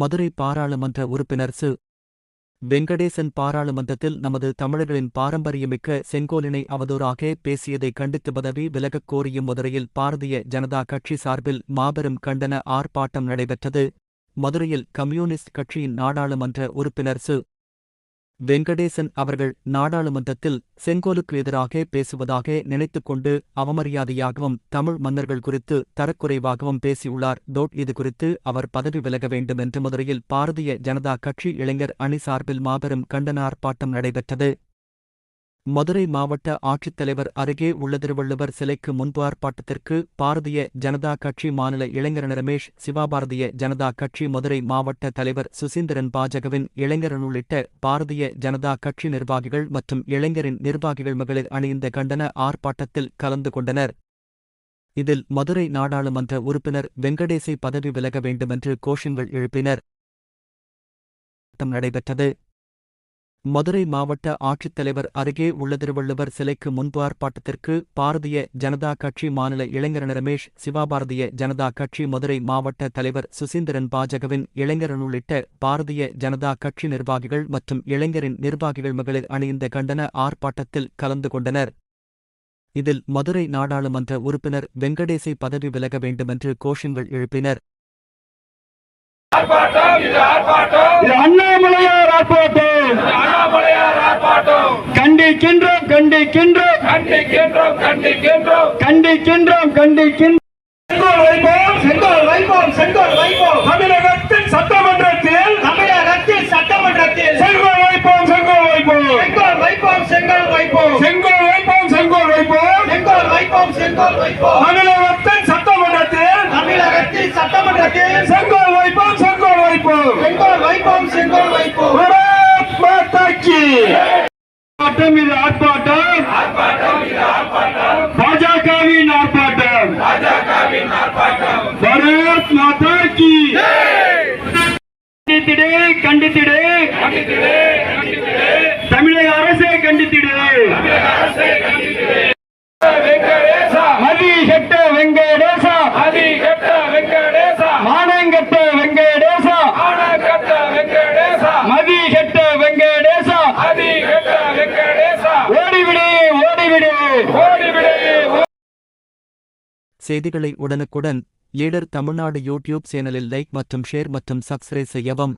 மதுரை பாராளுமன்ற உறுப்பினர் சு. வெங்கடேசன் பாராளுமன்றத்தில் நமது தமிழர்களின் பாரம்பரியமிக்க செங்கோலினை அவதூறாக பேசியதை கண்டித்து பதவி விலகக் கோரியும் மதுரையில் பாரதிய ஜனதா கட்சி சார்பில் மாபெரும் கண்டன ஆர்ப்பாட்டம் நடைபெற்றது. மதுரையில் கம்யூனிஸ்ட் கட்சியின் நாடாளுமன்ற உறுப்பினர் சு. வெங்கடேசன் அவர்கள் நாடாளுமன்றத்தில் செங்கோலுக்கு எதிராக பேசுவதாக நினைத்துக்கொண்டு அவமரியாதையாகவும் தமிழ் மன்னர்கள் குறித்து தரக்குறைவாகவும் பேசியுள்ளார். தோட் இது குறித்து அவர் பதவி விலக வேண்டும் என்று மதுரையில் பாரதிய ஜனதா கட்சி இளைஞர் அணி சார்பில் மாபெரும் கண்டன ஆர்ப்பாட்டம் நடைபெற்றது. மதுரை மாவட்ட ஆட்சித்தலைவர் அருகே உள்ள திருவள்ளுவர் சிலைக்கு முன்பு ஆர்ப்பாட்டத்திற்கு பாரதிய ஜனதா கட்சி மாநில இளைஞரன் ரமேஷ் சிவாபாரதிய ஜனதா கட்சி மதுரை மாவட்ட தலைவர் சுசீந்திரன் பாஜகவின் இளைஞரன் உள்ளிட்ட பாரதிய ஜனதா கட்சி நிர்வாகிகள் மற்றும் இளைஞரின் நிர்வாகிகள் மகளிர் அணிந்த கண்டன ஆர்ப்பாட்டத்தில் கலந்து கொண்டனர். இதில் மதுரை நாடாளுமன்ற உறுப்பினர் வெங்கடேசை பதவி விலக வேண்டுமென்று கோஷங்கள் எழுப்பினர். நடைபெற்றது. மதுரை மாவட்ட ஆட்சித்தலைவர் அருகே உள்ள திருவள்ளுவர் சிலைக்கு முன்பு ஆர்ப்பாட்டத்திற்கு பாரதிய ஜனதா கட்சி மாநில இளைஞரன் ரமேஷ் சிவாபாரதிய ஜனதா கட்சி மதுரை மாவட்ட தலைவர் சுசீந்திரன் பாஜகவின் இளைஞரன் உள்ளிட்ட பாரதிய ஜனதா கட்சி நிர்வாகிகள் மற்றும் இளைஞரின் நிர்வாகிகள் மகளிர் அணிந்த கண்டன ஆர்ப்பாட்டத்தில் கலந்து கொண்டனர். இதில் மதுரை நாடாளுமன்ற உறுப்பினர் வெங்கடேசை பதவி விலக வேண்டுமென்று கோஷங்கள் எழுப்பினர் ஆர்ப்பாட்டம் இது ஆர்ப்பாட்டம் இது அண்ணாமலையார் ஆர்ப்பாட்டம் அண்ணாமலையார் ஆர்ப்பாட்டம் கண்டிக்கின்றோம் கண்டிக்கின்றோம். கண்டிக்கின்றோம் கண்டிக்கின்றோம். கண்டிக்கின்றோம் கண்டிக்கின்றோம். செங்கோல் வைப்போம் செங்கோல் வைப்போம் செங்கோல் வைப்போம். தமிழகத்தின் சட்டமன்றத்தில் தமிழகத்தில் சட்டமன்றத்தில். செங்கோல் வைப்போம் செங்கோல் வைப்போம். செங்கோல் வைப்போம் செங்கோல் வைப்போம். செங்கோல் வைப்போம் செங்கோல் வைப்போம். செங்கோல் வைப்போம் செங்கோல் வைப்போம். தமிழகத்தின் சட்டமன்றத்தில் தமிழகத்தில் சட்டமன்றத்தில். செங்கோல் வைப்போம் செங்கோல் வைப்போம். செங்கோல் வைப்போம் செங்கோல் வைப்போம். பாரத் ఆర్పాటం ఇది ఆర్పాటం భాజాకావిన్ ఆర్పాటం భారత్ మాతాకి கண்டித்திடு கண்டித்திடு தமிழக அரசே கண்டித்திடு செய்திகளை உடனுக்குடன் லீடர் தமிழ்நாடு யூடியூப் சேனலில் லைக் மற்றும் ஷேர் மற்றும் சப்ஸ்கிரைப் செய்யவும்.